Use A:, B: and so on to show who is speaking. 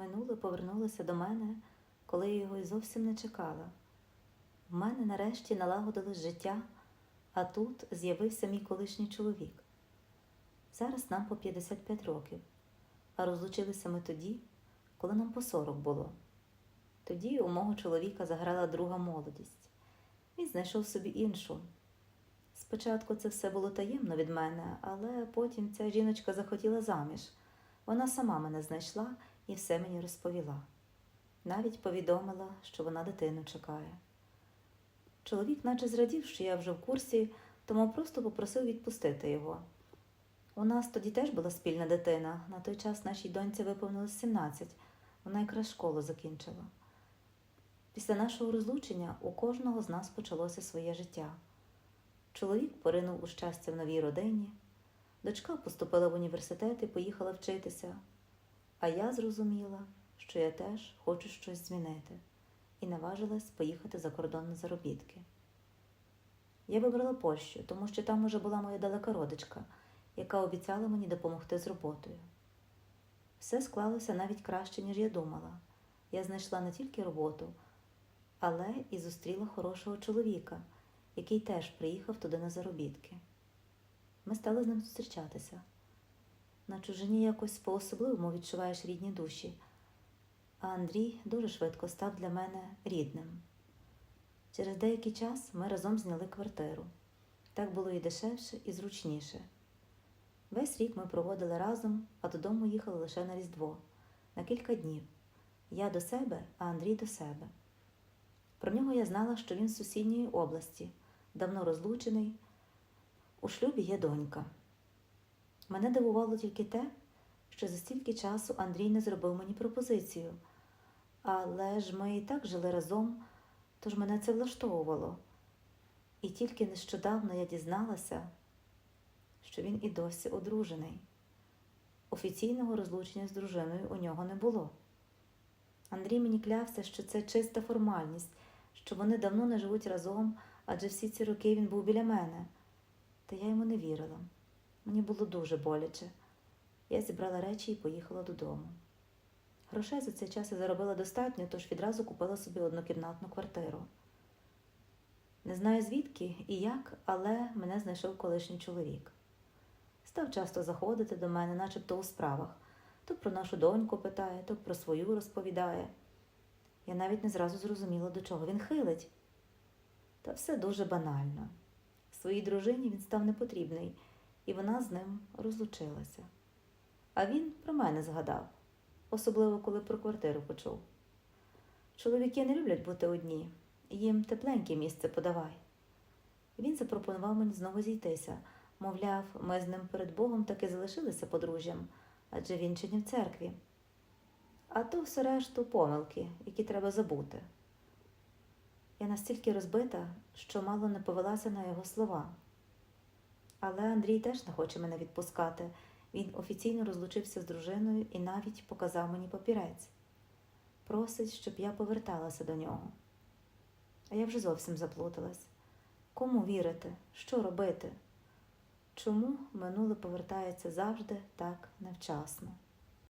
A: Минуле повернулося до мене, коли я його й зовсім не чекала. В мене нарешті налагодилось життя, а тут з'явився мій колишній чоловік. Зараз нам по 55 років, а розлучилися ми тоді, коли нам по 40 було. Тоді у мого чоловіка заграла друга молодість. Він знайшов собі іншу. Спочатку це все було таємно від мене, але потім ця жіночка захотіла заміж. Вона сама мене знайшла і все мені розповіла. Навіть повідомила, що вона дитину чекає. Чоловік наче зрадів, що я вже в курсі, тому просто попросив відпустити його. У нас тоді теж була спільна дитина. На той час нашій доньці виповнилось 17, вона якраз школу закінчила. Після нашого розлучення у кожного з нас почалося своє життя. Чоловік поринув у щастя в новій родині, дочка поступила в університет і поїхала вчитися, а я зрозуміла, що я теж хочу щось змінити, і наважилась поїхати за кордон на заробітки. Я вибрала Польщу, тому що там уже була моя далека родичка, яка обіцяла мені допомогти з роботою. Все склалося навіть краще, ніж я думала. Я знайшла не тільки роботу, але і зустріла хорошого чоловіка, який теж приїхав туди на заробітки. Ми стали з ним зустрічатися. На чужині якось по-особливому відчуваєш рідні душі, а Андрій дуже швидко став для мене рідним. Через деякий час ми разом зняли квартиру. Так було і дешевше, і зручніше. Весь рік ми проводили разом, а додому їхали лише на Різдво, на кілька днів. Я до себе, а Андрій до себе. Про нього я знала, що він з сусідньої області, давно розлучений. У шлюбі є донька. Мене дивувало тільки те, що за стільки часу Андрій не зробив мені пропозицію. Але ж ми і так жили разом, тож мене це влаштовувало. І тільки нещодавно я дізналася, що він і досі одружений. Офіційного розлучення з дружиною у нього не було. Андрій мені клявся, що це чиста формальність, що вони давно не живуть разом, адже всі ці роки він був біля мене. Та я йому не вірила. Мені було дуже боляче. Я зібрала речі і поїхала додому. Грошей за цей час я заробила достатньо, тож відразу купила собі однокімнатну квартиру. Не знаю звідки і як, але мене знайшов колишній чоловік. Став часто заходити до мене, начебто у справах. То про нашу доньку питає, то про свою розповідає. Я навіть не зразу зрозуміла, до чого він хилить. Та все дуже банально. Своїй дружині він став непотрібний, і вона з ним розлучилася. А він про мене згадав, особливо коли про квартиру почув. Чоловіки не люблять бути одні, їм тепленьке місце подавай. Він запропонував мені знову зійтися, мовляв, ми з ним перед Богом таки залишилися подружжям, адже він чи не в церкві. А то все решту помилки, які треба забути. Я настільки розбита, що мало не повелася на його слова. Але Андрій теж не хоче мене відпускати. Він офіційно розлучився з дружиною і навіть показав мені папірець. Просить, щоб я поверталася до нього. А я вже зовсім заплуталась. Кому вірити? Що робити? Чому минуле повертається завжди так невчасно?